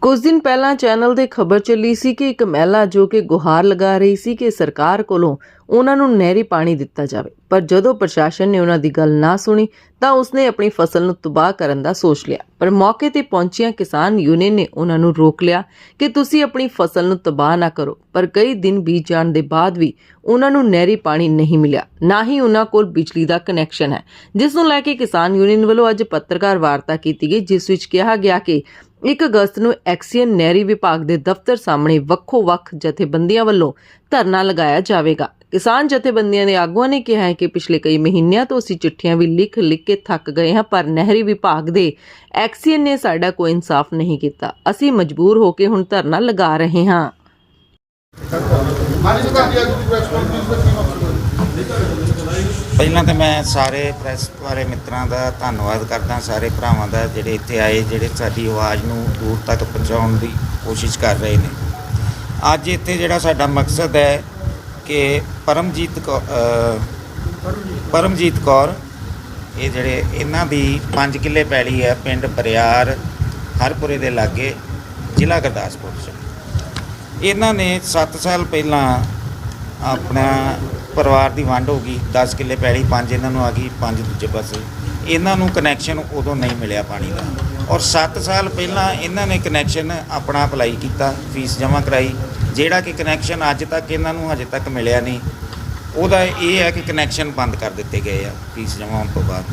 ਕੁਝ ਦਿਨ ਪਹਿਲਾਂ ਚੈਨਲ ਤੇ ਖਬਰ ਚੱਲੀ ਸੀ ਕਿ ਇੱਕ ਮਹਿਲਾ ਜੋ ਕਿ ਗੁਹਾਰ ਲਗਾ ਰਹੀ ਸੀ ਕਿ ਸਰਕਾਰ ਕੋਲੋਂ ਉਹਨਾਂ ਨੂੰ ਨਹਿਰੀ ਪਾਣੀ ਦਿੱਤਾ ਜਾਵੇ। ਪਰ ਜਦੋਂ ਪ੍ਰਸ਼ਾਸਨ ਨੇ ਉਹਨਾਂ ਦੀ ਗੱਲ ਨਾ ਸੁਣੀ, ਤਾਂ ਉਸਨੇ ਆਪਣੀ ਫਸਲ ਨੂੰ ਤਬਾਹ ਕਰਨ ਦਾ ਸੋਚ ਲਿਆ। ਪਰ ਮੌਕੇ ਤੇ ਪਹੁੰਚੀਆਂ ਕਿਸਾਨ ਯੂਨੀਅਨ ਨੇ ਉਹਨਾਂ ਨੂੰ ਰੋਕ ਲਿਆ ਕਿ ਤੁਸੀਂ ਆਪਣੀ ਫਸਲ ਨੂੰ ਤਬਾਹ ਨਾ ਕਰੋ। ਪਰ ਕਈ ਦਿਨ ਬੀਤ ਜਾਣ ਦੇ ਬਾਅਦ ਵੀ ਉਹਨਾਂ ਨੂੰ ਨਹਿਰੀ ਪਾਣੀ ਨਹੀਂ ਮਿਲਿਆ। ਨਾ ਹੀ ਉਹਨਾਂ ਕੋਲ ਬਿਜਲੀ ਦਾ ਕਨੈਕਸ਼ਨ ਹੈ। ਜਿਸ ਨੂੰ ਲੈ ਕੇ ਕਿਸਾਨ ਯੂਨੀਅਨ ਵੱਲੋਂ ਅੱਜ ਪੱਤਰਕਾਰ ਵਾਰਤਾ ਕੀਤੀ ਗਈ, ਜਿਸ ਵਿੱਚ ਕਿਹਾ ਗਿਆ ਕਿ 1 ਅਗਸਤ ਨੂੰ ਐਕਸੀਅਨ ਨਹਿਰੀ ਵਿਭਾਗ ਦੇ ਦਫ਼ਤਰ ਸਾਹਮਣੇ ਵੱਖੋ-ਵੱਖ ਜਥੇਬੰਦੀਆਂ ਵੱਲੋਂ ਧਰਨਾ ਲਗਾਇਆ ਜਾਵੇਗਾ। ਕਿਸਾਨ ਜਥੇਬੰਦੀਆਂ ਦੇ ਆਗੂਆਂ ਨੇ ਕਿਹਾ ਹੈ ਕਿ ਪਿਛਲੇ ਕਈ ਮਹੀਨਿਆਂ ਤੋਂ ਅਸੀਂ ਚਿੱਠੀਆਂ ਵੀ ਲਿਖ-ਲਿਖ ਕੇ ਥੱਕ ਗਏ ਹਾਂ, ਪਰ ਨਹਿਰੀ ਵਿਭਾਗ ਦੇ ਐਕਸੀਅਨ ਨੇ ਸਾਡਾ ਕੋਈ ਇਨਸਾਫ ਨਹੀਂ ਕੀਤਾ। ਅਸੀਂ ਮਜਬੂਰ ਹੋ ਕੇ ਹੁਣ ਧਰਨਾ ਲਗਾ ਰਹੇ ਹਾਂ। ਹਾਂਜੀ ਤੁਹਾਡੀ ਅੱਜ ਪ੍ਰੈਸ ਕਾਨਫਰੰਸ ਦਾ ਕੀ ਮਕਸਦ ਹੈ? ਪਹਿਲਾਂ ਤਾਂ ਮੈਂ ਸਾਰੇ ਪ੍ਰੈਸ ਵਾਲੇ ਮਿੱਤਰਾਂ ਦਾ ਧੰਨਵਾਦ ਕਰਦਾ, ਸਾਰੇ ਭਰਾਵਾਂ ਦਾ ਜਿਹੜੇ ਇੱਥੇ ਆਏ, ਜਿਹੜੇ ਸਾਡੀ ਆਵਾਜ਼ ਨੂੰ ਦੂਰ ਤੱਕ ਪਹੁੰਚਾਉਣ ਦੀ ਕੋਸ਼ਿਸ਼ ਕਰ ਰਹੇ ਨੇ। ਅੱਜ ਇੱਥੇ ਜਿਹੜਾ ਸਾਡਾ ਮਕਸਦ ਹੈ ਕਿ ਪਰਮਜੀਤ ਕੌ- ਪਰਮਜੀਤ ਕੌਰ, ਇਹ ਜਿਹੜੇ ਇਹਨਾਂ ਦੀ 5 ਕਿੱਲੇ ਪੈਲੀ ਹੈ, ਪਿੰਡ ਪਰਿਆਰ ਹਰਪੁਰੇ ਦੇ ਲਾਗੇ ਜ਼ਿਲ੍ਹਾ ਗੁਰਦਾਸਪੁਰ 'ਚ। ਇਹਨਾਂ ਨੇ 7 ਸਾਲ ਪਹਿਲਾਂ ਆਪਣਾ ਪਰਿਵਾਰ ਦੀ ਵੰਡ ਹੋ ਗਈ 10 ਕਿੱਲੇ ਪੈਲੀ, ਪੰਜ ਇਹਨਾਂ ਨੂੰ ਆ ਗਈ, ਪੰਜ ਦੂਜੇ ਪਾਸੇ। ਇਹਨਾਂ ਨੂੰ ਕਨੈਕਸ਼ਨ ਉਦੋਂ ਨਹੀਂ ਮਿਲਿਆ ਪਾਣੀ ਦਾ। ਔਰ 7 ਸਾਲ ਪਹਿਲਾਂ ਇਹਨਾਂ ਨੇ ਕਨੈਕਸ਼ਨ ਆਪਣਾ ਅਪਲਾਈ ਕੀਤਾ, ਫੀਸ ਜਮ੍ਹਾਂ ਕਰਾਈ, ਜਿਹੜਾ ਕਿ ਕਨੈਕਸ਼ਨ ਅੱਜ ਤੱਕ ਇਹਨਾਂ ਨੂੰ ਹਜੇ ਤੱਕ ਮਿਲਿਆ ਨਹੀਂ। ਉਹਦਾ ਇਹ ਹੈ ਕਿ ਕਨੈਕਸ਼ਨ ਬੰਦ ਕਰ ਦਿੱਤੇ ਗਏ ਆ, ਫੀਸ ਜਮ੍ਹਾਂ ਹੋਣ ਤੋਂ ਬਾਅਦ।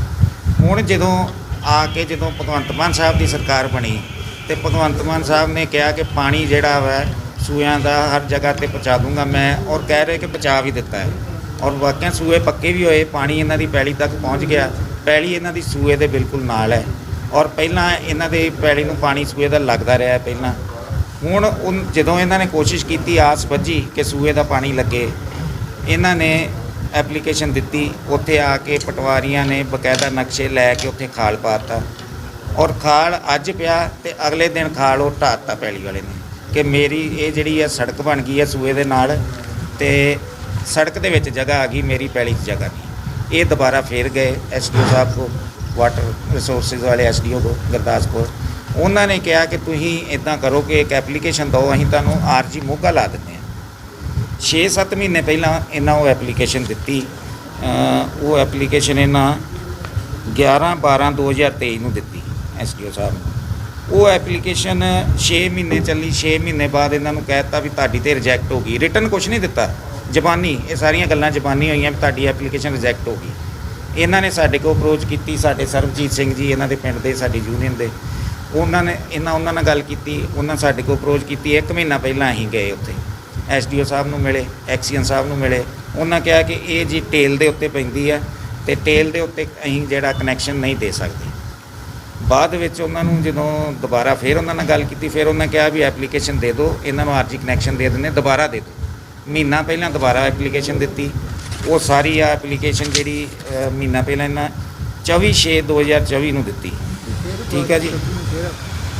ਹੁਣ ਜਦੋਂ ਆ ਕੇ ਜਦੋਂ ਭਗਵੰਤ ਮਾਨ ਸਾਹਿਬ ਦੀ ਸਰਕਾਰ ਬਣੀ, ਤੇ ਭਗਵੰਤ ਮਾਨ ਸਾਹਿਬ ਨੇ ਕਿਹਾ ਕਿ ਪਾਣੀ ਜਿਹੜਾ ਵਾ ਸੂਇਆਂ ਦਾ ਹਰ ਜਗ੍ਹਾ ਤੇ ਪਹੁੰਚਾ ਦੂੰਗਾ ਮੈਂ ਔਰ ਕਹਿ ਰਹੇ ਕਿ ਪਹੁੰਚਾ ਵੀ ਦਿੱਤਾ ਹੈ। ਔਰ ਵਾਕਿਆ ਸੂਏ ਪੱਕੇ ਵੀ ਹੋਏ, ਪਾਣੀ ਇਹਨਾਂ ਦੀ ਪੈਲੀ ਤੱਕ ਪਹੁੰਚ ਗਿਆ, ਪੈਲੀ ਇਹਨਾਂ ਦੀ ਸੂਏ ਦੇ ਬਿਲਕੁਲ ਨਾਲ ਹੈ। ਔਰ ਪਹਿਲਾਂ ਇਹਨਾਂ ਦੇ ਪੈਲੀ ਨੂੰ ਪਾਣੀ ਸੂਏ ਦਾ ਲੱਗਦਾ ਰਿਹਾ ਪਹਿਲਾਂ। ਹੁਣ ਉਨ- ਜਦੋਂ ਇਹਨਾਂ ਨੇ ਕੋਸ਼ਿਸ਼ ਕੀਤੀ, ਆਸ ਵੱਜੀ ਕਿ ਸੂਏ ਦਾ ਪਾਣੀ ਲੱਗੇ, ਇਹਨਾਂ ਨੇ ਐਪਲੀਕੇਸ਼ਨ ਦਿੱਤੀ, ਉੱਥੇ ਆ ਕੇ ਪਟਵਾਰੀਆਂ ਨੇ ਬਕਾਇਦਾ ਨਕਸ਼ੇ ਲੈ ਕੇ ਉੱਥੇ ਖਾਲ ਪਾਤਾ ਔਰ ਖਾਲ ਅੱਜ ਪਿਆ ਤੇ ਅਗਲੇ ਦਿਨ ਖਾਲ ਉਹ ਢਾਤਾ ਪੈਲੀ ਵਾਲੇ ਨੇ। ਕਿ ਮੇਰੀ ਇਹ ਜਿਹੜੀ ਹੈ ਸੜਕ ਬਣ ਗਈ ਹੈ ਸੂਏ ਦੇ ਨਾਲ ਤੇ ਸੜਕ ਦੇ ਵਿੱਚ ਜਗ੍ਹਾ ਆ ਗਈ, ਮੇਰੀ ਪੈਲੀ 'ਚ ਜਗ੍ਹਾ ਨਹੀਂ। ਇਹ ਦੁਬਾਰਾ ਫੇਰ ਗਏ ਐਸਡੀਓ ਸਾਹਿਬ ਕੋ ਵਾਟਰ ਰਿਸੋਰਸਿਸ ਵਾਲੇ ਐਸਡੀਓ ਕੋ ਗੁਰਦਾਸਪੁਰ ਉਹਨਾਂ ਨੇ ਕਿਹਾ ਕਿ ਤੁਸੀਂ ਇਦਾਂ ਕਰੋ ਕਿ ਇੱਕ ਐਪਲੀਕੇਸ਼ਨ ਦਿਓ, ਅਸੀਂ ਤੁਹਾਨੂੰ ਆਰਜੀ ਮੋਗਾ ਲਾ ਦਿੰਦੇ ਹਾਂ। 6-7 ਮਹੀਨੇ ਪਹਿਲਾਂ ਇਹਨਾਂ ਉਹ ਐਪਲੀਕੇਸ਼ਨ ਦਿੱਤੀ। ਉਹ ਐਪਲੀਕੇਸ਼ਨ ਇਹਨਾਂ 11/12/2023 ਨੂੰ ਦਿੱਤੀ ਐਸਡੀਓ ਸਾਹਿਬ ਨੂੰ। ਉਹ ਐਪਲੀਕੇਸ਼ਨ 6 ਮਹੀਨੇ ਚੱਲੀ 6 ਮਹੀਨੇ ਬਾਅਦ ਇਹਨਾਂ ਨੂੰ ਕਹਿਤਾ ਵੀ ਤੁਹਾਡੀ ਤੇ ਰਿਜੈਕਟ ਹੋ ਗਈ। ਰਿਟਰਨ ਕੁਝ ਨਹੀਂ ਦਿੱਤਾ। ਜ਼ਬਾਨੀ ਇਹ ਸਾਰੀਆਂ ਗੱਲਾਂ ਜ਼ਬਾਨੀ ਹੋਈਆਂ ਵੀ ਤੁਹਾਡੀ ਐਪਲੀਕੇਸ਼ਨ ਰਿਜੈਕਟ ਹੋ ਗਈ। ਇਹਨਾਂ ਨੇ ਸਾਡੇ ਕੋਲ ਅਪਰੋਚ ਕੀਤੀ, ਸਾਡੇ ਸਰਬਜੀਤ ਸਿੰਘ ਜੀ ਇਹਨਾਂ ਦੇ ਪਿੰਡ ਦੇ, ਸਾਡੀ ਯੂਨੀਅਨ ਦੇ। ਉਹਨਾਂ ਨੇ, ਇਹਨਾਂ, ਉਹਨਾਂ ਨਾਲ ਗੱਲ ਕੀਤੀ, ਉਹਨਾਂ ਸਾਡੇ ਕੋਲ ਅਪਰੋਚ ਕੀਤੀ। ਇੱਕ ਮਹੀਨਾ ਪਹਿਲਾਂ ਅਸੀਂ ਗਏ ਉੱਥੇ। ਐਸਡੀਓ ਸਾਹਿਬ ਨੂੰ ਮਿਲੇ, ਐਕਸੀਅਨ ਸਾਹਿਬ ਨੂੰ ਮਿਲੇ। ਉਹਨਾਂ ਕਿਹਾ ਕਿ ਇਹ ਜੀ ਟੇਲ ਦੇ ਉੱਤੇ ਪੈਂਦੀ ਹੈ ਤੇ ਟੇਲ ਦੇ ਉੱਤੇ ਅਸੀਂ ਜਿਹੜਾ ਕਨੈਕਸ਼ਨ ਨਹੀਂ ਦੇ ਸਕਦੇ। ਬਾਅਦ ਵਿੱਚ ਉਹਨਾਂ ਨੂੰ ਜਦੋਂ ਦੁਬਾਰਾ ਫੇਰ ਉਹਨਾਂ ਨਾਲ ਗੱਲ ਕੀਤੀ, ਫਿਰ ਉਹਨਾਂ ਕਿਹਾ ਵੀ ਐਪਲੀਕੇਸ਼ਨ ਦੇ ਦਿਓ, ਇਹਨਾਂ ਨੂੰ ਆਰਜੀ ਕਨੈਕਸ਼ਨ ਦੇ ਦਿੰਦੇ, ਦੁਬਾਰਾ ਦੇ ਦਿਓ। ਮਹੀਨਾ ਪਹਿਲਾਂ ਦੁਬਾਰਾ ਐਪਲੀਕੇਸ਼ਨ ਦਿੱਤੀ। ਉਹ ਸਾਰੀ ਆ ਐਪਲੀਕੇਸ਼ਨ ਜਿਹੜੀ ਮਹੀਨਾ ਪਹਿਲਾਂ ਇਹਨਾਂ 24/6/2024 ਨੂੰ ਦਿੱਤੀ। ਠੀਕ ਹੈ ਜੀ?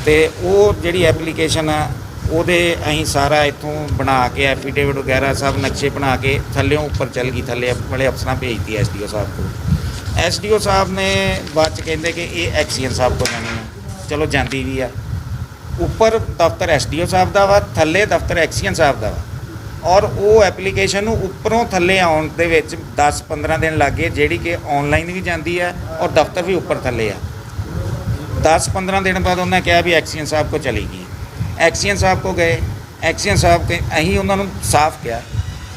ਤੇ ਉਹ ਜਿਹੜੀ ਐਪਲੀਕੇਸ਼ਨ ਆ, ਉਹਦੇ ਅਸੀਂ ਸਾਰਾ ਇੱਥੋਂ ਬਣਾ ਕੇ ਐਫੀਡੇਵਿਟ ਵਗੈਰਾ ਸਭ ਨਕਸ਼ੇ ਬਣਾ ਕੇ ਥੱਲਿਓਂ ਉੱਪਰ ਚੱਲ ਗਈ, ਥੱਲੇ ਵਾਲੇ ਅਫਸਰਾਂ ਭੇਜਤੀ ਐਸਡੀਓ ਸਾਹਿਬ ਕੋਲ। ਐਸਡੀਓ ਸਾਹਿਬ ਨੇ ਬਾਅਦ ਚ ਕਹਿੰਦੇ ਕਿ ਇਹ ਐਕਸੀਅਨ ਸਾਹਿਬ ਕੋਲ ਜਾਣੀ ਹੈ। ਚਲੋ ਜਾਂਦੀ ਵੀ ਆ। ਉੱਪਰ ਦਫ਼ਤਰ ਐਸਡੀਓ ਸਾਹਿਬ ਦਾ ਵਾ, ਥੱਲੇ ਦਫ਼ਤਰ ਐਕਸੀਅਨ ਸਾਹਿਬ ਦਾ ਵਾ। ਔਰ ਉਹ ਐਪਲੀਕੇਸ਼ਨ ਨੂੰ ਉੱਪਰੋਂ ਥੱਲੇ ਆਉਣ ਦੇ ਵਿੱਚ 10-15 ਦਿਨ ਲੱਗੇ ਜਿਹੜੀ ਕਿ ਆਨਲਾਈਨ ਵੀ ਜਾਂਦੀ ਹੈ ਔਰ ਦਫ਼ਤਰ ਵੀ ਉੱਪਰ ਥੱਲੇ ਆ। 10-15 ਦਿਨ ਬਾਅਦ ਉਹਨਾਂ ਕਿਹਾ ਵੀ ਐਕਸੀਅਨ ਸਾਹਿਬ ਕੋ ਚਲੀ ਗਈ। ਐਕਸੀਅਨ ਸਾਹਿਬ ਕੋ ਗਏ। ਐਕਸੀਅਨ ਸਾਹਿਬ ਕੇ ਅਸੀਂ ਉਹਨਾਂ ਨੂੰ ਸਾਫ਼ ਕਿਹਾ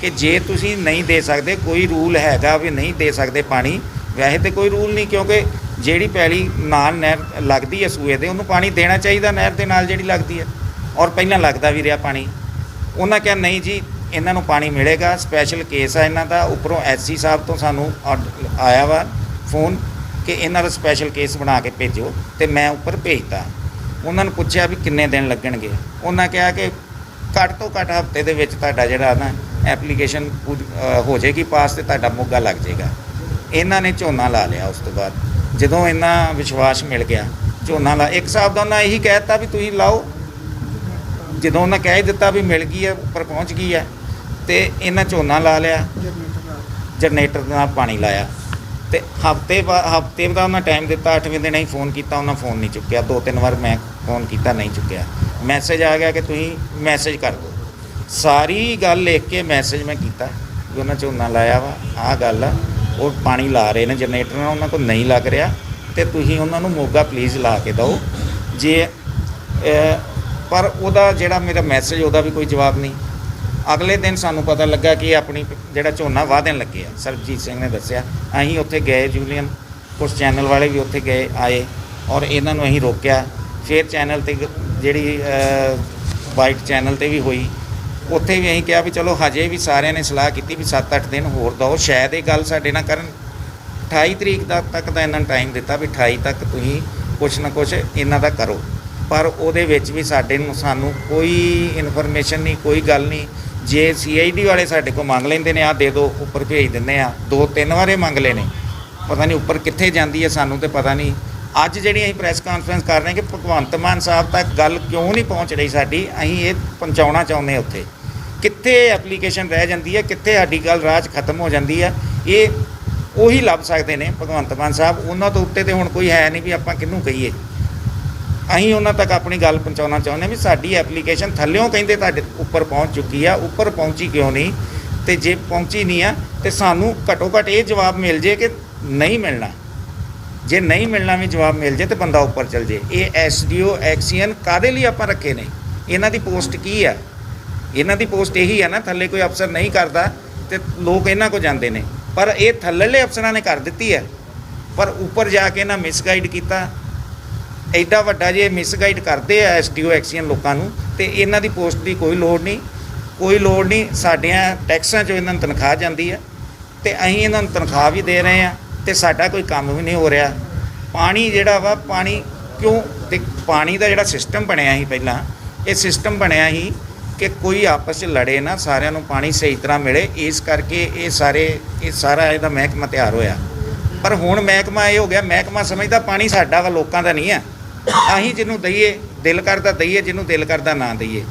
ਕਿ ਜੇ ਤੁਸੀਂ ਨਹੀਂ ਦੇ ਸਕਦੇ, ਕੋਈ ਰੂਲ ਹੈਗਾ ਵੀ ਨਹੀਂ ਦੇ ਸਕਦੇ ਪਾਣੀ ਵੈਸੇ ਤੇ ਕੋਈ ਰੂਲ ਨਹੀਂ, ਕਿਉਂਕਿ ਜਿਹੜੀ ਪੈਲੀ ਨਾਲ ਨਹਿਰ ਲੱਗਦੀ ਹੈ ਸੂਏ ਦੇ ਉਹਨੂੰ ਪਾਣੀ ਦੇਣਾ ਚਾਹੀਦਾ ਨਹਿਰ ਦੇ ਨਾਲ ਜਿਹੜੀ ਲੱਗਦੀ ਹੈ। ਔਰ ਪਹਿਲਾਂ ਲੱਗਦਾ ਵੀ ਰਿਹਾ ਪਾਣੀ। ਉਹਨਾਂ ਕਿਹਾ, ਨਹੀਂ ਜੀ, ਇਹਨਾਂ ਨੂੰ ਪਾਣੀ ਮਿਲੇਗਾ। ਸਪੈਸ਼ਲ ਕੇਸ ਆ ਇਹਨਾਂ ਦਾ। ਉੱਪਰੋਂ ਐਸਸੀ ਸਾਹਿਬ ਤੋਂ ਸਾਨੂੰ ਆਡ- ਆਇਆ ਵਾ ਫੋਨ ਕਿ ਇਹਨਾਂ ਦਾ ਸਪੈਸ਼ਲ ਕੇਸ ਬਣਾ ਕੇ ਭੇਜੋ ਤੇ ਮੈਂ ਉੱਪਰ ਭੇਜਤਾ ਉਹਨਾਂ ਨੂੰ ਪੁੱਛਿਆ ਵੀ ਕਿੰਨੇ ਦਿਨ ਲੱਗਣਗੇ। ਉਹਨਾਂ ਕਿਹਾ ਕਿ ਘੱਟ ਤੋਂ ਘੱਟ ਹਫ਼ਤੇ ਦੇ ਵਿੱਚ ਤੁਹਾਡਾ ਜਿਹੜਾ ਨਾ ਐਪਲੀਕੇਸ਼ਨ ਹੋ ਜਾਏਗੀ, ਪਾਸ ਤੇ ਤੁਹਾਡਾ ਮੋਗਾ ਲੱਗ ਜਾਏਗਾ। ਇਹਨਾਂ ਨੇ ਝੋਨਾ ਲਾ ਲਿਆ ਉਸ ਤੋਂ ਬਾਅਦ। ਜਦੋਂ ਇਹਨਾਂ ਵਿਸ਼ਵਾਸ ਮਿਲ ਗਿਆ, ਝੋਨਾ ਲਾ ਇੱਕ ਹਿਸਾਬ ਦਾ ਉਹਨਾਂ ਇਹੀ ਕਹਿ ਦਿੱਤਾ ਵੀ ਤੁਸੀਂ ਲਾਓ। ਜਦੋਂ ਉਹਨਾਂ ਕਹਿ ਦਿੱਤਾ ਵੀ ਮਿਲ ਗਈ ਹੈ, ਉੱਪਰ ਪਹੁੰਚ ਗਈ ਹੈ, ਤੇ ਇਹਨਾਂ ਝੋਨਾ ਲਾ ਲਿਆ। ਜਨਰੇਟਰ ਦੇ ਨਾਲ ਪਾਣੀ ਲਾਇਆ। ਤੇ ਹਫ਼ਤੇ ਹਫ਼ਤੇ ਦਾ ਉਹਨਾਂ ਟਾਈਮ ਦਿੱਤਾ 8ਵੇਂ ਦਿਨ ਹੀ ਫੋਨ ਕੀਤਾ, ਉਹਨਾਂ ਫੋਨ ਨਹੀਂ ਚੁੱਕਿਆ। ਦੋ ਤਿੰਨ ਵਾਰ ਮੈਂ ਫੋਨ ਕੀਤਾ, ਨਹੀਂ ਚੁੱਕਿਆ। ਮੈਸੇਜ ਆ ਗਿਆ ਕਿ ਤੁਸੀਂ ਮੈਸੇਜ ਕਰ ਦਿਓ। ਸਾਰੀ ਗੱਲ ਲਿਖ ਕੇ ਮੈਸੇਜ ਮੈਂ ਕੀਤਾ ਵੀ ਉਹਨਾਂ ਝੋਨਾ ਲਾਇਆ ਵਾ। ਆਹ ਗੱਲ ਆ। ਉਹ ਪਾਣੀ ਲਾ ਰਹੇ ਨੇ, ਜਨਰੇਟਰ ਨਾਲ ਉਹਨਾਂ ਕੋਲ ਨਹੀਂ ਲੱਗ ਰਿਹਾ ਤੇ ਤੁਸੀਂ ਉਹਨਾਂ ਨੂੰ ਮੋਗਾ ਪਲੀਜ਼ ਲਾ ਕੇ ਦਿਓ। ਜੇ ਪਰ ਉਹਦਾ ਜਿਹੜਾ ਮੇਰਾ ਮੈਸੇਜ ਉਹਦਾ ਵੀ ਕੋਈ ਜਵਾਬ ਨਹੀਂ। ਅਗਲੇ ਦਿਨ ਸਾਨੂੰ ਪਤਾ ਲੱਗਾ ਕਿ ਆਪਣੀ ਜਿਹੜਾ ਝੋਨਾ ਵਾਧਣ ਲੱਗੇ ਆ। ਸਰਬਜੀਤ ਸਿੰਘ ਨੇ ਦੱਸਿਆ, ਅਸੀਂ ਉੱਥੇ ਗਏ, ਜੂਲੀਅਨ ਕੁਝ ਚੈਨਲ ਵਾਲੇ ਵੀ ਉੱਥੇ ਗਏ, ਆਏ ਔਰ ਇਹਨਾਂ ਨੂੰ ਅਸੀਂ ਰੋਕਿਆ। ਫਿਰ ਚੈਨਲ ਤੇ ਜਿਹੜੀ ਵਾਈਟ ਚੈਨਲ ਤੇ ਵੀ ਹੋਈ। ਉੱਥੇ ਵੀ ਅਸੀਂ ਕਿਹਾ ਵੀ ਚਲੋ ਹਜੇ ਵੀ ਸਾਰਿਆਂ ਨੇ ਸਲਾਹ ਕੀਤੀ ਵੀ 7-8 ਦਿਨ ਹੋਰ ਦਿਓ ਸ਼ਾਇਦ ਇਹ ਗੱਲ ਸਾਡੇ ਨਾਲ ਕਰਨ। 28 ਤਰੀਕ ਦਾ ਤੱਕ ਦਾ ਇਹਨਾਂ ਨੂੰ ਟਾਈਮ ਦਿੱਤਾ ਵੀ 28 ਤੱਕ ਤੁਸੀਂ ਕੁਛ ਨਾ ਕੁਛ ਇਹਨਾਂ ਦਾ ਕਰੋ। ਪਰ ਉਹਦੇ ਵਿੱਚ ਵੀ ਸਾਡੇ ਨੂੰ ਸਾਨੂੰ ਕੋਈ ਇਨਫੋਰਮੇਸ਼ਨ ਨਹੀਂ, ਕੋਈ ਗੱਲ ਨਹੀਂ। ਜੇ ਸੀਆਈਡੀ ਵਾਲੇ ਸਾਡੇ ਕੋਲ ਮੰਗ ਲੈਂਦੇ ਨੇ ਆ ਦੇ ਦਿਓ ਉੱਪਰ ਭੇਜ ਦਿੰਦੇ ਆ। ਦੋ, ਤਿੰਨ ਵਾਰੇ ਮੰਗ ਲਏ ਨੇ। ਪਤਾ ਨਹੀਂ ਉੱਪਰ ਕਿੱਥੇ ਜਾਂਦੀ ਹੈ ਸਾਨੂੰ ਤੇ ਪਤਾ ਨਹੀਂ। ਅੱਜ ਜਿਹੜੀ ਅਸੀਂ ਪ੍ਰੈਸ ਕਾਨਫਰੰਸ ਕਰ ਰਹੇ ਕਿ ਭਗਵੰਤ ਮਾਨ ਸਾਹਿਬ ਤੱਕ ਗੱਲ ਕਿਉਂ ਨਹੀਂ ਪਹੁੰਚ ਰਹੀ ਸਾਡੀ, ਅਸੀਂ ਇਹ ਪਹੁੰਚਾਉਣਾ ਚਾਹੁੰਦੇ ਉੱਥੇ। ਕਿੱਥੇ ਐਪਲੀਕੇਸ਼ਨ ਰਹਿ ਜਾਂਦੀ ਹੈ, ਕਿੱਥੇ ਸਾਡੀ ਗੱਲ ਰਾਜ ਖਤਮ ਹੋ ਜਾਂਦੀ ਹੈ, ਇਹ ਉਹੀ ਲੱਭ ਸਕਦੇ ਨੇ ਭਗਵੰਤ ਮਾਨ ਸਾਹਿਬ। ਉਹਨਾਂ ਤੋਂ ਉੱਤੇ ਤੇ ਹੁਣ ਕੋਈ ਹੈ ਨਹੀਂ ਵੀ ਆਪਾਂ ਕਿਹਨੂੰ ਕਹੀਏ। ਅਸੀਂ ਉਹਨਾਂ ਤੱਕ ਆਪਣੀ ਗੱਲ ਪਹੁੰਚਾਉਣਾ ਚਾਹੁੰਦੇ ਹਾਂ ਵੀ ਸਾਡੀ ਐਪਲੀਕੇਸ਼ਨ ਥੱਲਿਓਂ ਕਹਿੰਦੇ ਤੁਹਾਡੇ ਉੱਪਰ ਪਹੁੰਚ ਚੁੱਕੀ ਆ, ਉੱਪਰ ਪਹੁੰਚੀ ਕਿਉਂ ਨਹੀਂ? ਤੇ ਜੇ ਪਹੁੰਚੀ ਨਹੀਂ ਆ, ਤੇ ਸਾਨੂੰ ਘੱਟੋ ਘੱਟ ਇਹ ਜਵਾਬ ਮਿਲ ਜੇ ਕਿ ਨਹੀਂ ਮਿਲਣਾ। ਜੇ ਨਹੀਂ ਮਿਲਣਾ ਵੀ ਜਵਾਬ ਮਿਲ ਜੇ ਤੇ ਬੰਦਾ ਉੱਪਰ ਚਲ ਜੇ। ਇਹ ਐਸਡੀਓ, ਐਕਸੀਅਨ ਕਾਦੇ ਲਈ ਆਪਾਂ ਰੱਖੇ ਨੇ? ਇਹਨਾਂ ਦੀ ਪੋਸਟ ਕੀ ਆ? ਇਹਨਾਂ ਦੀ ਪੋਸਟ ਇਹੀ ਆ ਨਾ, ਥੱਲੇ ਕੋਈ ਅਫਸਰ ਨਹੀਂ ਕਰਦਾ ਤੇ ਲੋਕ ਇਹਨਾਂ ਕੋ ਜਾਂਦੇ ਨੇ। ਪਰ ਇਹ ਥੱਲੇਲੇ ਅਫਸਰਾਂ ਨੇ ਕਰ ਦਿੱਤੀ ਹੈ ਪਰ ਉੱਪਰ ਜਾ ਕੇ ਇਹਨਾਂ ਮਿਸਗਾਈਡ ਕੀਤਾ। ਐਡਾ ਵੱਡਾ ਜੇ ਮਿਸਗਾਈਡ ਕਰਦੇ ਆ ਐਸਡੀਓ, ਐਕਸੀਅਨ ਲੋਕਾਂ ਨੂੰ, ਤੇ ਇਹਨਾਂ ਦੀ ਪੋਸਟ ਦੀ ਕੋਈ ਲੋੜ ਨਹੀਂ। ਕੋਈ ਲੋੜ ਨਹੀਂ, ਸਾਡੀਆਂ ਟੈਕਸਾਂ ਚੋਂ ਇਹਨਾਂ ਨੂੰ ਤਨਖਾਹ ਜਾਂਦੀ ਹੈ ਤੇ ਅਸੀਂ ਇਹਨਾਂ ਨੂੰ ਤਨਖਾਹ ਵੀ ਦੇ ਰਹੇ ਆ। ਤੇ ਸਾਡਾ ਕੋਈ ਕੰਮ ਵੀ ਨਹੀਂ ਹੋ ਰਿਹਾ। ਪਾਣੀ ਜਿਹੜਾ ਵਾ, ਪਾਣੀ ਕਿਉਂ ਤੇ ਪਾਣੀ ਦਾ ਜਿਹੜਾ ਸਿਸਟਮ ਬਣਿਆ ਸੀ ਪਹਿਲਾਂ, ਇਹ ਸਿਸਟਮ ਬਣਿਆ ਸੀ ਕਿ ਕੋਈ ਆਪਸ 'ਚ ਲੜੇ ਨਾ, ਸਾਰਿਆਂ ਨੂੰ ਪਾਣੀ ਸਹੀ ਤਰ੍ਹਾਂ ਮਿਲੇ। ਇਸ ਕਰਕੇ ਇਹ ਸਾਰੇ, ਇਹ ਸਾਰਾ ਇਹਦਾ ਮਹਿਕਮਾ ਤਿਆਰ ਹੋਇਆ। ਪਰ ਹੁਣ ਮਹਿਕਮਾ ਇਹ ਹੋ ਗਿਆ, ਮਹਿਕਮਾ ਸਮਝਦਾ ਪਾਣੀ ਸਾਡਾ ਵਾ, ਲੋਕਾਂ ਦਾ ਨਹੀਂ ਆ। ਅਸੀਂ ਜਿਹਨੂੰ ਦਈਏ, ਦਿਲ ਕਰਦਾ ਦਈਏ, ਜਿਹਨੂੰ ਦਿਲ ਕਰਦਾ ਨਾ ਦਈਏ।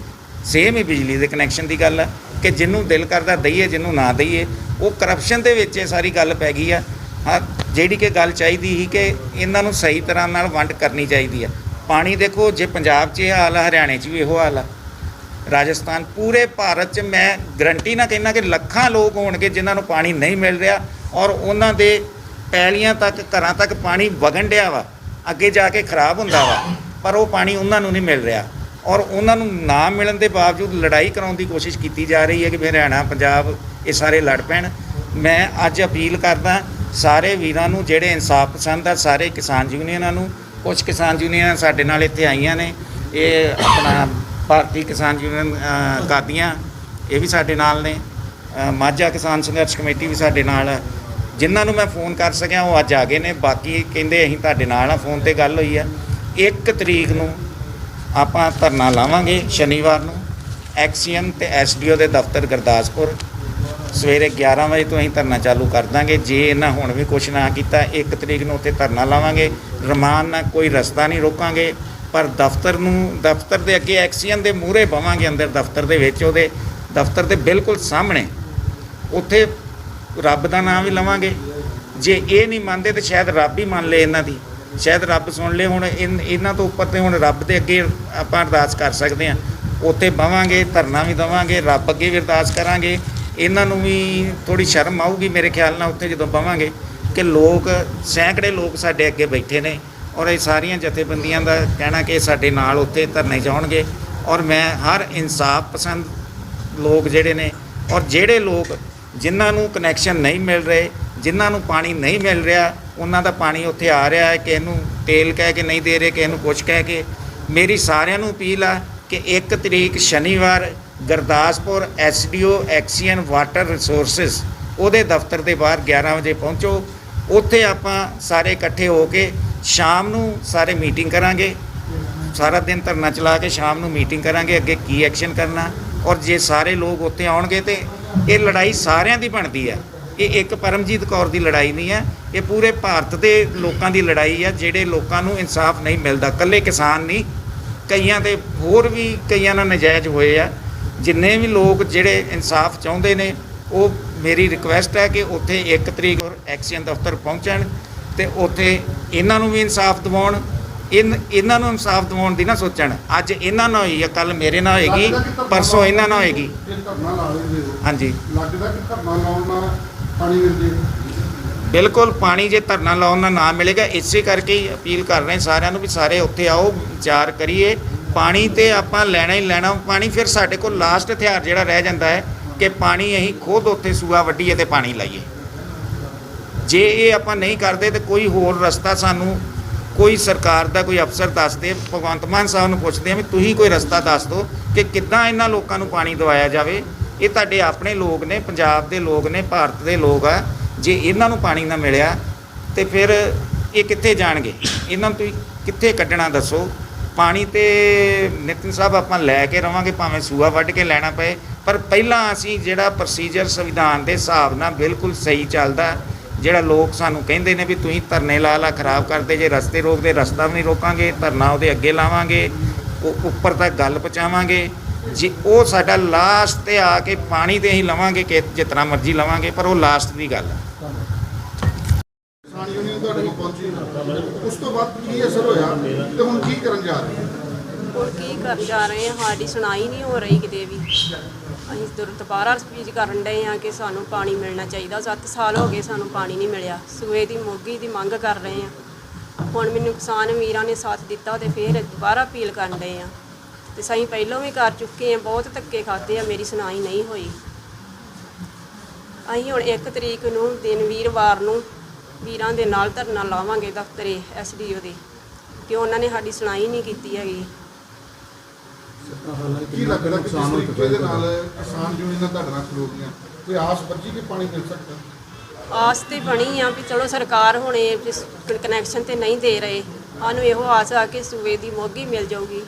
ਸੇਮ ਹੀ ਬਿਜਲੀ ਦੇ ਕਨੈਕਸ਼ਨ ਦੀ ਗੱਲ ਆ, ਕਿ ਜਿਹਨੂੰ ਦਿਲ ਕਰਦਾ ਦਈਏ, ਜਿਹਨੂੰ ਨਾ ਦਈਏ, ਉਹ ਕਰਪਸ਼ਨ ਦੇ ਵਿੱਚ ਇਹ ਸਾਰੀ ਗੱਲ ਪੈ ਗਈ ਆ। ਹਾਂ, ਜਿਹੜੀ ਕਿ ਗੱਲ ਚਾਹੀਦੀ ਸੀ ਕਿ ਇਹਨਾਂ ਨੂੰ ਸਹੀ ਤਰ੍ਹਾਂ ਨਾਲ ਵੰਡ ਕਰਨੀ ਚਾਹੀਦੀ ਆ। ਪਾਣੀ ਦੇਖੋ, ਜੇ ਪੰਜਾਬ 'ਚ ਇਹ ਹਾਲ ਆ, ਹਰਿਆਣੇ 'ਚ ਵੀ ਇਹੋ ਹਾਲ ਆ। ਰਾਜਸਥਾਨ, ਪੂਰੇ ਭਾਰਤ 'ਚ ਮੈਂ ਗਰੰਟੀ ਨਾ ਕਹਿੰਦਾ ਕਿ ਲੱਖਾਂ ਲੋਕ ਹੋਣਗੇ ਜਿਨ੍ਹਾਂ ਨੂੰ ਪਾਣੀ ਨਹੀਂ ਮਿਲ ਰਿਹਾ ਔਰ ਉਹਨਾਂ ਦੇ ਪੈਲੀਆਂ ਤੱਕ, ਘਰਾਂ ਤੱਕ ਪਾਣੀ ਵਗਣ ਡਿਆ ਵਾ। ਅੱਗੇ ਜਾ ਕੇ ਖਰਾਬ ਹੁੰਦਾ ਵਾ, ਪਰ ਉਹ ਪਾਣੀ ਉਹਨਾਂ ਨੂੰ ਨਹੀਂ ਮਿਲ ਰਿਹਾ। ਔਰ ਉਹਨਾਂ ਨੂੰ ਨਾ ਮਿਲਣ ਦੇ ਬਾਵਜੂਦ ਲੜਾਈ ਕਰਾਉਣ ਦੀ ਕੋਸ਼ਿਸ਼ ਕੀਤੀ ਜਾ ਰਹੀ ਹੈ ਕਿ ਵੀ ਹਰਿਆਣਾ, ਪੰਜਾਬ ਇਹ ਸਾਰੇ ਲੜ ਪੈਣ। ਮੈਂ ਅੱਜ ਅਪੀਲ ਕਰਦਾ ਸਾਰੇ ਵੀਰਾਂ ਨੂੰ ਜਿਹੜੇ ਇਨਸਾਫ ਪਸੰਦ ਆ, ਸਾਰੇ ਕਿਸਾਨ ਯੂਨੀਅਨਾਂ ਨੂੰ ਕੁਝ ਕਿਸਾਨ ਯੂਨੀਅਨਾਂ ਸਾਡੇ ਨਾਲ ਇੱਥੇ ਆਈਆਂ ਨੇ, ਇਹ ਆਪਣਾ ਭਾਰਤੀ ਕਿਸਾਨ ਯੂਨੀਅਨ ਕਾਦੀਆਂ ਇਹ ਵੀ ਸਾਡੇ ਨਾਲ ਨੇ ਮਾਝਾ ਕਿਸਾਨ ਸੰਘਰਸ਼ ਕਮੇਟੀ ਵੀ ਸਾਡੇ ਨਾਲ ਹੈ ਜਿਨ੍ਹਾਂ ਨੂੰ ਮੈਂ ਫੋਨ ਕਰ ਸਕਿਆ, ਉਹ ਅੱਜ ਆ ਗਏ ਨੇ, ਬਾਕੀ ਕਹਿੰਦੇ ਅਸੀਂ ਤੁਹਾਡੇ ਨਾਲ ਆ, ਫੋਨ ਤੇ ਗੱਲ ਹੋਈ ਆ। 1 ਤਰੀਕ ਨੂੰ ਆਪਾਂ ਧਰਨਾ ਲਾਵਾਂਗੇ, ਸ਼ਨੀਵਾਰ ਨੂੰ, ਐਕਸੀਅਨ ਤੇ ਐਸਡੀਓ ਦੇ ਦਫ਼ਤਰ ਗੁਰਦਾਸਪੁਰ। ਸਵੇਰੇ 11 ਵਜੇ ਤੋਂ ਅਸੀਂ ਧਰਨਾ ਚਾਲੂ ਕਰ ਦਾਂਗੇ। ਜੇ ਇਹਨਾਂ ਹੁਣ ਵੀ ਕੁਛ ਨਾ ਕੀਤਾ 1 ਤਰੀਕ ਨੂੰ ਉੱਥੇ ਧਰਨਾ ਲਾਵਾਂਗੇ। ਰਮਾਨ ਨਾਲ ਕੋਈ ਰਸਤਾ ਨਹੀਂ ਰੋਕਾਂਗੇ, ਪਰ ਦਫ਼ਤਰ ਨੂੰ, ਦਫ਼ਤਰ ਦੇ ਅੱਗੇ ਐਕਸੀਅਨ ਦੇ ਮੂਹਰੇ ਬਵਾਂਗੇ ਅੰਦਰ ਦਫ਼ਤਰ ਦੇ ਵਿੱਚ ਉਹਦੇ। ਦਫ਼ਤਰ ਦੇ ਬਿਲਕੁਲ ਸਾਹਮਣੇ ਉੱਥੇ ਰੱਬ ਦਾ ਨਾਮ ਵੀ ਲਵਾਂਗੇ। ਜੇ ਇਹ ਨਹੀਂ ਮੰਨਦੇ ਤਾਂ ਸ਼ਾਇਦ ਰੱਬ ਹੀ ਮੰਨ ਲੇ ਇਹਨਾਂ ਦੀ। ਸ਼ਾਇਦ ਰੱਬ ਸੁਣ ਲੇ ਹੁਣ ਇਨ- ਇਹਨਾਂ ਤੋਂ ਉੱਪਰ ਤੇ ਹੁਣ ਰੱਬ ਦੇ ਅੱਗੇ ਆਪਾਂ ਅਰਦਾਸ ਕਰ ਸਕਦੇ ਹਾਂ। ਉੱਥੇ ਬਵਾਂਗੇ, ਧਰਨਾ ਵੀ ਦਵਾਂਗੇ, ਰੱਬ ਅੱਗੇ ਵੀ ਅਰਦਾਸ ਕਰਾਂਗੇ। ਇਹਨਾਂ ਨੂੰ ਵੀ ਥੋੜੀ ਸ਼ਰਮ ਆਊਗੀ ਮੇਰੇ ਖਿਆਲ ਨਾਲ ਉੱਥੇ ਜਦੋਂ ਬਵਾਂਗੇ ਕਿ ਲੋਕ, ਸੈਂਕੜੇ ਲੋਕ ਸਾਡੇ ਅੱਗੇ ਬੈਠੇ ਨੇ ਔਰ ਇਹ ਸਾਰੀਆਂ ਜਥੇਬੰਦੀਆਂ ਦਾ ਕਹਿਣਾ ਕਿ ਸਾਡੇ ਨਾਲ ਉੱਥੇ ਧਰਨੇ ਜਾਣਗੇ ਔਰ ਮੈਂ ਹਰ ਇਨਸਾਫ ਪਸੰਦ ਲੋਕ ਜਿਹੜੇ ਨੇ ਔਰ ਜਿਹੜੇ ਲੋਕ ਜਿਨ੍ਹਾਂ ਨੂੰ ਕਨੈਕਸ਼ਨ ਨਹੀਂ ਮਿਲ ਰਹੇ, ਜਿਨ੍ਹਾਂ ਨੂੰ ਪਾਣੀ ਨਹੀਂ ਮਿਲ ਰਿਹਾ, ਉਹਨਾਂ ਦਾ ਪਾਣੀ ਉੱਥੇ ਆ ਰਿਹਾ ਹੈ, ਕਿਸੇ ਨੂੰ ਤੇਲ ਕਹਿ ਕੇ ਨਹੀਂ ਦੇ ਰਹੇ, ਕਿਸੇ ਨੂੰ ਕੁਛ ਕਹਿ ਕੇ। ਮੇਰੀ ਸਾਰਿਆਂ ਨੂੰ ਅਪੀਲ ਆ ਕਿ 1 ਤਰੀਕ ਸ਼ਨੀਵਾਰ Gurdaspur SDO XEN water resources, ਉਹਦੇ ਦਫ਼ਤਰ ਦੇ ਬਾਹਰ 11 ਵਜੇ ਪਹੁੰਚੋ। ਉੱਥੇ ਆਪਾਂ ਸਾਰੇ ਇਕੱਠੇ ਹੋ ਕੇ ਸ਼ਾਮ ਨੂੰ ਸਾਰੇ ਮੀਟਿੰਗ ਕਰਾਂਗੇ। ਸਾਰਾ ਦਿਨ ਧਰਨਾ ਚਲਾ ਕੇ ਸ਼ਾਮ ਨੂੰ ਮੀਟਿੰਗ ਕਰਾਂਗੇ, ਅੱਗੇ ਕੀ ਐਕਸ਼ਨ ਕਰਨਾ। ਔਰ ਜੇ ਸਾਰੇ ਲੋਕ ਉੱਥੇ ਆਉਣਗੇ ਤੇ ਇਹ ਲੜਾਈ ਸਾਰਿਆਂ ਦੀ ਬਣਦੀ ਹੈ ਇਹ ਇੱਕ ਪਰਮਜੀਤ ਕੌਰ ਦੀ ਲੜਾਈ ਨਹੀਂ ਹੈ ਇਹ ਪੂਰੇ ਭਾਰਤ ਦੇ ਲੋਕਾਂ ਦੀ ਲੜਾਈ ਹੈ ਜਿਹੜੇ ਲੋਕਾਂ ਨੂੰ ਇਨਸਾਫ ਨਹੀਂ ਮਿਲਦਾ, ਇਕੱਲੇ ਕਿਸਾਨ ਨਹੀਂ। ਕਈਆਂ ਦੇ ਹੋਰ ਵੀ ਕਈਆਂ ਨਾਲ ਨਜਾਇਜ਼ ਹੋਏ ਆ। ਜਿੰਨੇ ਵੀ ਲੋਕ ਜਿਹੜੇ ਇਨਸਾਫ ਚਾਹੁੰਦੇ ਨੇ ਉਹ ਮੇਰੀ ਰਿਕੁਐਸਟ ਹੈ ਕਿ ਉੱਥੇ 1 ਤਰੀਕ ਨੂੰ ਐਕਸੀਅਨ ਦਫ਼ਤਰ ਪਹੁੰਚਣ ਤੇ ਉੱਥੇ ਇਹਨਾਂ ਨੂੰ ਵੀ ਇਨਸਾਫ ਦਿਵਾਉਣ। ਇਨ ਇਹਨਾਂ ਨੂੰ ਇਨਸਾਫ ਦਿਵਾਉਣ ਦੀ ਨਾ ਸੋਚਣ। ਅੱਜ ਇਹਨਾਂ ਨਾਲ ਹੋਈ ਆ ਕੱਲ ਮੇਰੇ ਨਾਲ ਹੋਏਗੀ ਪਰਸੋਂ ਇਹਨਾਂ ਨਾਲ ਹੋਏਗੀ। ਇਹ ਹੋ ਹਾਂਜੀ। ਲੱਗਦਾ ਕਿ ਧਰਨਾ ਲਾਉਣ ਨਾਲ ਪਾਣੀ ਮਿਲ ਜੇ? ਬਿਲਕੁਲ ਪਾਣੀ ਜੇ ਧਰਨਾ ਲਾਉਣ ਨਾਲ ਨਾ ਮਿਲੇਗਾ ਇਸੇ ਕਰਕੇ ਹੀ ਅਪੀਲ ਕਰ ਰਹੇ ਸਾਰਿਆਂ ਨੂੰ ਵੀ ਸਾਰੇ ਉੱਥੇ ਆਓ ਵਿਚਾਰ ਕਰੀਏ। ਪਾਣੀ ਤੇ ਆਪਾਂ ਲੈਣਾ ਹੀ ਲੈਣਾ, ਪਾਣੀ ਫਿਰ ਸਾਡੇ ਕੋਲ ਲਾਸਟ ਹਥਿਆਰ ਜਿਹੜਾ ਰਹਿ ਜਾਂਦਾ ਹੈ ਕਿ ਪਾਣੀ ਅਸੀਂ ਖੁਦ ਉੱਥੇ ਸੂਆ ਵੱਢੀਏ ਤੇ ਪਾਣੀ ਲਾਈਏ। ਜੇ ਇਹ ਆਪਾਂ ਨਹੀਂ ਕਰਦੇ ਤੇ ਕੋਈ ਹੋਰ ਰਸਤਾ ਸਾਨੂੰ, ਕੋਈ ਸਰਕਾਰ ਦਾ ਕੋਈ ਅਫਸਰ ਦੱਸਦੇ ਭਗਵੰਤ ਮਾਨ ਸਾਹਿਬ ਨੂੰ ਪੁੱਛਦੇ ਆ ਵੀ ਤੁਸੀਂ ਕੋਈ ਰਸਤਾ ਦੱਸ ਦਿਓ ਕਿ ਕਿੱਦਾਂ ਇਹਨਾਂ ਲੋਕਾਂ ਨੂੰ ਪਾਣੀ ਦਵਾਇਆ ਜਾਵੇ। ਇਹ ਤੁਹਾਡੇ ਆਪਣੇ ਲੋਕ ਨੇ, ਪੰਜਾਬ ਦੇ ਲੋਕ ਨੇ, ਭਾਰਤ ਦੇ ਲੋਕ ਆ। ਜੇ ਇਹਨਾਂ ਨੂੰ ਪਾਣੀ ਨਾ ਮਿਲਿਆ ਤੇ ਫਿਰ ਇਹ ਕਿੱਥੇ ਜਾਣਗੇ? ਇਹਨਾਂ ਨੂੰ ਤੁਸੀਂ ਕਿੱਥੇ ਕੱਢਣਾ ਦੱਸੋ? ਪਾਣੀ ਤੇ ਨਿਤਿਨ ਸਾਹਿਬ ਆਪਾਂ ਲੈ ਕੇ ਰਵਾਂਗੇ, ਭਾਵੇਂ ਸੂਆ ਵੱਢ ਕੇ ਲੈਣਾ ਪਏ, ਪਰ ਪਹਿਲਾਂ ਅਸੀਂ ਜਿਹੜਾ ਪ੍ਰੋਸੀਜਰ ਸੰਵਿਧਾਨ ਦੇ ਹਿਸਾਬ ਨਾਲ ਬਿਲਕੁਲ ਸਹੀ ਚੱਲਦਾ, ਜਿਹੜਾ ਲੋਕ ਸਾਨੂੰ ਕਹਿੰਦੇ ਨੇ ਵੀ ਤੁਸੀਂ ਧਰਨੇ ਲਾ ਲਾ ਖਰਾਬ ਕਰਦੇ, ਜੇ ਰਸਤੇ ਰੋਕਦੇ, ਰਸਤਾ ਵੀ ਨਹੀਂ ਰੋਕਾਂਗੇ, ਧਰਨਾ ਉਹਦੇ ਅੱਗੇ ਲਾਵਾਂਗੇ, ਉਹ ਉੱਪਰ ਤੱਕ ਗੱਲ ਪਹੁੰਚਾਵਾਂਗੇ, ਜੇ ਉਹ ਸਾਡਾ ਲਾਸਟ ਤੇ ਆ ਕੇ ਪਾਣੀ ਤੇ ਅਸੀਂ ਲਵਾਂਗੇ, ਕਿ ਜਿਤਨਾ ਮਰਜ਼ੀ ਲਵਾਂਗੇ, ਪਰ ਉਹ ਲਾਸਟ ਦੀ ਗੱਲ ਹੈ। ਕਿਸਾਨ ਯੂਨੀਅਨ ਤੁਹਾਡੇ ਕੋਲ ਪਹੁੰਚੀ ਉਸ ਤੋਂ ਬਾਅਦ ਕੀ ਅਸਰ ਹੋਇਆ ਤੇ ਹੁਣ ਕੀ ਕਰਨ ਜਾ ਰਹੇ ਹੋ? ਹੁਣ ਕੀ ਕਰ ਜਾ ਰਹੇ ਹਾਂ? ਸਾਡੀ ਸੁਣਾਈ ਨਹੀਂ ਹੋ ਰਹੀ ਕਿਤੇ ਵੀ। ਅਸੀਂ ਦਰ ਦੁਬਾਰਾ ਸਪੀਚ ਕਰਨ ਡਏ ਆ ਕਿ ਸਾਨੂੰ ਪਾਣੀ ਮਿਲਣਾ ਚਾਹੀਦਾ। 7 ਸਾਲ ਹੋ ਗਏ ਸਾਨੂੰ ਪਾਣੀ ਨਹੀਂ ਮਿਲਿਆ। ਸੂਏ ਦੀ ਮੋਗੀ ਦੀ ਮੰਗ ਕਰ ਰਹੇ ਆ ਹੁਣ ਮੈਨੂੰ ਕਿਸਾਨ ਵੀਰਾਂ ਨੇ ਸਾਥ ਦਿੱਤਾ ਤੇ ਫੇਰ ਦੁਬਾਰਾ ਅਪੀਲ ਕਰਨ ਡਏ ਆ ਤੇ ਸਹੀ ਪਹਿਲਾਂ ਵੀ ਕਰ ਚੁੱਕੇ ਆ ਬਹੁਤ ਧੱਕੇ ਖਾਦੇ ਆ। ਮੇਰੀ ਸੁਣਾਈ ਨਹੀਂ ਹੋਈ। ਅਸੀਂ ਹੁਣ 1 ਤਰੀਕ ਨੂੰ ਦਿਨ ਵੀਰਵਾਰ ਨੂੰ ਵੀਰਾਂ ਦੇ ਨਾਲ ਧਰਨਾ ਲਾਵਾਂਗੇ ਦਫ਼ਤਰੇ ਐਸਡੀਓ ਦੇ। ਕਿ ਉਹਨਾਂ ਨੇ ਸਾਡੀ ਸੁਣਾਈ ਨਹੀਂ ਕੀਤੀ ਹੈਗੀ। ਕੀ ਲੱਗਦਾ ਕਿ ਜਿਸ ਤਰੀਕੇ ਦੇ ਨਾਲ ਕਿਸਾਨ ਯੂਨੀਅਨ ਦਾ ਤੁਹਾਡੇ ਨਾਲ ਖਲੋ ਗਈਆਂ ਕੋਈ ਆਸ ਬੱਜੀ ਕਿ ਪਾਣੀ ਮਿਲ ਸਕਦਾ? ਆਸ ਤੇ ਬਣੀ ਆ ਵੀ ਚਲੋ ਸਰਕਾਰ ਹੁਣ ਇਹ ਕਨੈਕਸ਼ਨ ਤੇ ਨਹੀਂ ਦੇ ਰਹੇ। ਸਾਨੂੰ ਇਹੋ ਆਸ ਆ ਕਿ ਸੂਏ ਦੀ ਮੋਗੀ ਮਿਲ ਜਾਊਗੀ।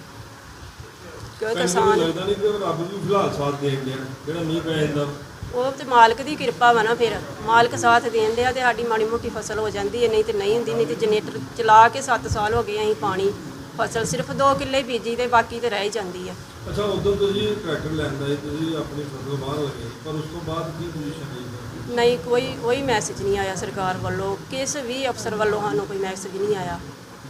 ਕਿਉਂ ਕਿਸਾਨ ਲੱਗਦਾ ਨਹੀਂ ਕਿ ਰੱਬ ਵੀ ਫਿਲਹਾਲ ਸਾਥ ਦੇਣ ਦੇਣ ਜਿਹੜਾ ਮੀਂਹ ਪੈ ਜਾਂਦਾ ਉਹ ਤੇ ਮਾਲਕ ਦੀ ਕਿਰਪਾ ਵਾ ਨਾ ਫਿਰ। ਮਾਲਕ ਸਾਥ ਦੇਣ ਡਿਆ ਤੇ ਸਾਡੀ ਮਾੜੀ ਮੋਟੀ ਫਸਲ ਹੋ ਜਾਂਦੀ ਹੈ ਨਹੀਂ ਤੇ ਨਹੀਂ ਹੁੰਦੀ ਨਹੀਂ ਤੇ ਜਨਰੇਟਰ ਚਲਾ ਕੇ 7 ਸਾਲ ਹੋ ਗਏ ਅਸੀਂ ਪਾਣੀ ਫਸਲ ਸਿਰਫ 2 ਕਿੱਲੇ ਬੀਜੀ ਤੇ ਬਾਕੀ ਤੇ ਰਹਿ ਜਾਂਦੀ ਆ ਅੱਛਾ ਉਦੋਂ ਤੁਸੀਂ ਟਰੈਕਟਰ ਲੈਂਦਾ ਸੀ ਤੁਸੀਂ ਆਪਣੀ ਫਸਲ ਬਾਹਰ ਲੱਗੇ ਪਰ ਉਸ ਤੋਂ ਬਾਅਦ ਕੀ ਪੋਜੀਸ਼ਨ ਹੈ ਨਹੀਂ ਕੋਈ ਕੋਈ ਮੈਸੇਜ ਨਹੀਂ ਆਇਆ ਸਰਕਾਰ ਵੱਲੋਂ ਕਿਸ ਵੀ ਅਫਸਰ ਵੱਲੋਂ ਸਾਨੂੰ ਕੋਈ ਮੈਸੇਜ ਨਹੀਂ ਆਇਆ।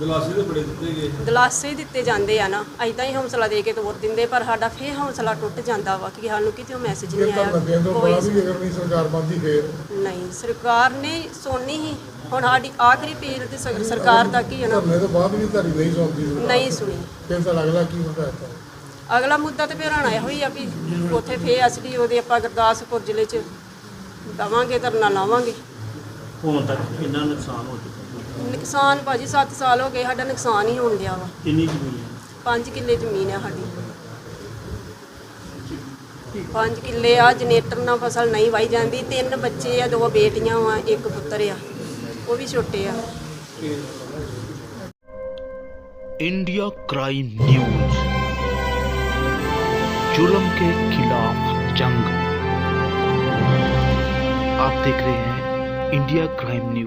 ਗਲਾਸੀ ਦੇ ਬੜੇ ਦਿੱਤੇ ਗਏ। ਦਲਾਸੇ ਦਿੱਤੇ ਜਾਂਦੇ ਆ ਨਾ। ਐਦਾਂ ਹੀ ਹੌਸਲਾ ਦੇ ਕੇ ਤੋਰ ਦਿੰਦੇ ਪਰ ਸਾਡਾ ਫੇਰ ਹੌਸਲਾ ਟੁੱਟ ਜਾਂਦਾ ਵਾ ਕਿ ਸਾਨੂੰ ਕਿਤੇ ਮੈਸੇਜ ਨਹੀਂ ਆਇਆ। ਕੋਈ ਅਗਰ ਨਹੀਂ ਸਰਕਾਰ ਬੰਦੀ ਫੇਰ। ਨਹੀਂ ਸਰਕਾਰ ਨੇ ਸੁਣਨੀ ਹੀ। ਹੁਣ ਸਾਡੀ ਆਖਰੀ ਪੀਰ ਤੇ ਸਰ- ਸਰਕਾਰ ਤੱਕ ਹੀ ਹੈ ਨਾ? ਤੋਂ ਬਾਅਦ ਵੀ ਤੁਹਾਡੀ ਨਹੀਂ ਸੁਣਦੀ ਨਹੀਂ ਸੁਣੀ। ਫਿਰ ਤਾਂ ਅਗਲਾ ਕੀ ਹੁੰਦਾ ਹੈ ਅਗਲਾ ਮੁੱਦਾ ਤੇ ਫਿਰ ਆਣਾ ਇਹੋ ਹੀ ਆ ਵੀ ਉੱਥੇ ਫੇਰ ਐਸਡੀਓ ਦੇ ਆਪਾਂ ਗੁਰਦਾਸਪੁਰ ਜ਼ਿਲ੍ਹੇ 'ਚ ਦਵਾਂਗੇ ਧਰਨਾ ਲਾਵਾਂਗੇ। ਹੁਣ ਤੱਕ ਕਿੰਨਾ ਨੁਕਸਾਨ ਹੋ ਚੁੱਕਾ ਨੁਕਸਾਨ ਭਾਜੀ 7 ਸਾਲ ਹੋ ਗਏ ਸਾਡਾ ਨੁਕਸਾਨ ਹੀ ਹੋਣ ਡਿਆ ਵਾ ਕਿੰਨੀ ਜ਼ਮੀਨ ਹੈ 5 ਕਿੱਲੇ ਜ਼ਮੀਨ ਹੈ ਸਾਡੀ 5 ਕਿੱਲੇ ਆ ਜਨਰੇਟਰ ਨਾਲ ਫਸਲ ਨਹੀਂ ਵਾਈ ਜਾਂਦੀ ਤਿੰਨ ਬੱਚੇ ਆ ਦੋ ਬੇਟੀਆਂ ਵਾ ਇੱਕ ਪੁੱਤਰ ਆ ਉਹ ਵੀ ਛੋਟੇ ਆ इंडिया क्राइम न्यूज जुल्म के खिलाफ जंग आप देख रहे हैं इंडिया क्राइम न्यूज